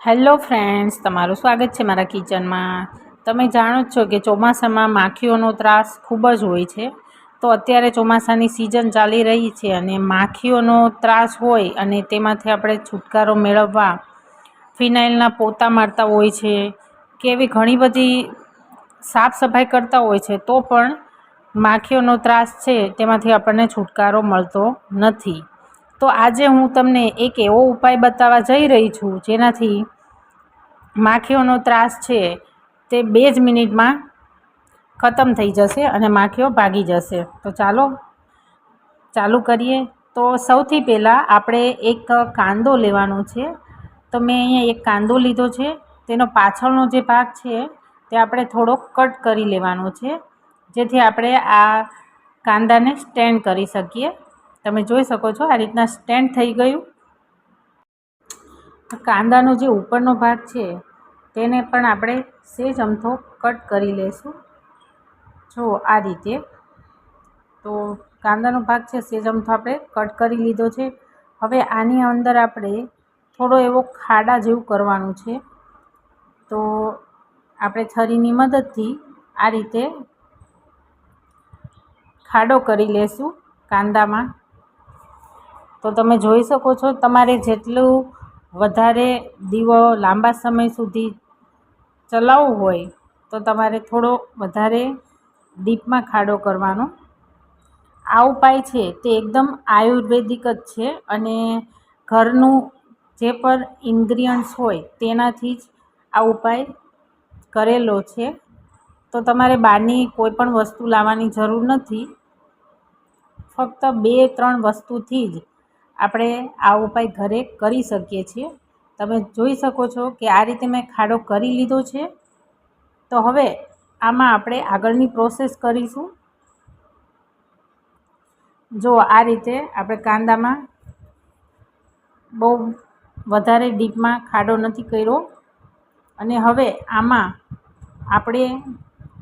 Hello friends, તમારું સ્વાગત છે મારા કિચનમાં. તમે જાણો જ છો કે ચોમાસામાં માખીઓનો ત્રાસ ખૂબ જ હોય છે. તો અત્યારે ચોમાસાની સિઝન ચાલી રહી છે અને માખીઓનો ત્રાસ હોય અને તેમાંથી આપણે છુટકારો મેળવવા ફિનાઇલના પોતા મારતા હોય છે કે એવી ઘણી બધી સાફ સફાઈ કરતા હોય છે, તો પણ માખીઓનો ત્રાસ છે, તેમાંથી આપણને છુટકારો મળતો નથી. તો આજે હું તમને એક એવો ઉપાય બતાવવા જઈ રહી છું, જેનાથી માખીઓનો ત્રાસ છે તે બે જ મિનિટમાં ખતમ થઈ જશે અને માખીઓ ભાગી જશે. તો ચાલો, ચાલુ કરીએ. તો સૌથી પહેલાં આપણે એક કાંદો લેવાનો છે. તો મેં અહીંયા એક કાંદો લીધો છે. તેનો પાછળનો જે ભાગ છે તે આપણે થોડો કટ કરી લેવાનો છે, જેથી આપણે આ કાંદાને સ્ટેન્ડ કરી શકીએ. તમે જોઈ શકો છો આ રીતના સ્ટેન્ડ થઈ ગયું. કાંદાનો જે ઉપરનો ભાગ છે, તેને પણ આપણે સેજ અમથો કટ કરી લઈશું જો આ રીતે. તો કાંદાનો ભાગ છે, સેજ અમથો આપણે કટ કરી લીધો છે. હવે આની અંદર આપણે થોડો એવો ખાડા જેવું કરવાનું છે. તો આપણે છરીની મદદથી આ રીતે ખાડો કરી લેશું કાંદામાં. તો તમે જોઈ શકો છો તમારે જેટલું વધારે દીવો લાંબા સમય સુધી ચલાવવું હોય તો તમારે થોડો વધારે ડીપમાં ખાડો કરવાનો. આ ઉપાય છે તે એકદમ આયુર્વેદિક જ છે અને ઘરનું જે પણ ઇન્ગ્રીડિયન્ટ્સ હોય તેનાથી જ આ ઉપાય કરેલો છે. તો તમારે બહારની કોઈ પણ વસ્તુ લાવવાની જરૂર નથી. ફક્ત બે ત્રણ વસ્તુથી જ આપણે આ ઉપાય ઘરે કરી શકીએ છીએ. તમે જોઈ શકો છો કે આ રીતે મેં ખાડો કરી લીધો છે. તો હવે આમાં આપણે આગળની પ્રોસેસ કરીશું. જો આ રીતે આપણે કાંદામાં બહુ વધારે ડીપમાં ખાડો નથી કર્યો. અને હવે આમાં આપણે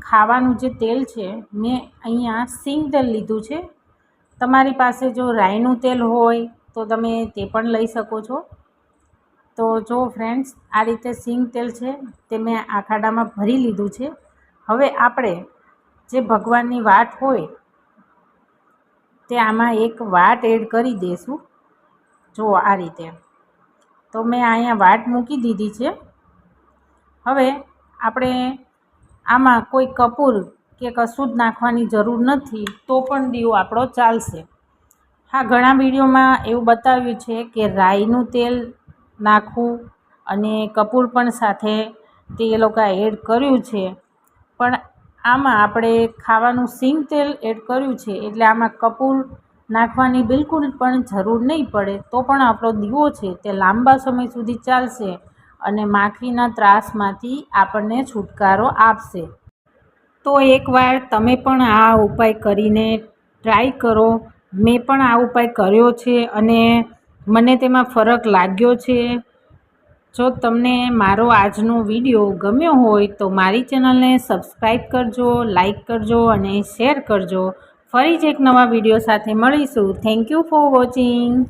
ખાવાનું જે તેલ છે, મેં અહીંયા સિંગ તેલ લીધું છે. તમારી પાસે જો રાઈનું તેલ હોય તો તમે તે પણ લઈ શકો છો. તો જો ફ્રેન્ડ્સ આ રીતે સિંગ તેલ છે, તે મેં આ ખાડામાં ભરી લીધું છે. હવે આપણે જે ભગવાનની વાટ હોય, તે આમાં એક વાટ એડ કરી દઈશું જો આ રીતે. તો મેં અહીંયા વાટ મૂકી દીધી છે. હવે આપણે આમાં કોઈ કપૂર કે કશું જ નાખવાની જરૂર નથી, તો પણ દીવો આપણો ચાલશે. હા, ઘણા વિડીયોમાં એવું બતાવ્યું છે કે રાઈનું તેલ નાખવું અને કપૂર પણ સાથે તે એ લોકોએ એડ કર્યું છે. પણ આમાં આપણે ખાવાનું સિંગ તેલ એડ કર્યું છે એટલે આમાં કપૂર નાખવાની બિલકુલ પણ જરૂર નહીં પડે. તો પણ આપણો દીવો છે, તે લાંબા સમય સુધી ચાલશે અને માખીના ત્રાસમાંથી આપણને છુટકારો આપશે. તો એકવાર તમે પણ આ ઉપાય કરીને ટ્રાય કરો. મેં પણ આ ઉપાય કર્યો છે અને મને તેમાં ફરક લાગ્યો છે. જો તમને મારો આજનો વીડિયો ગમ્યો હોય તો મારી ચેનલને સબસ્ક્રાઈબ કરજો લાઈક કરજો અને શેર કરજો. ફરી જ એક નવા વીડિયો સાથે મળીશું. Thank you for watching.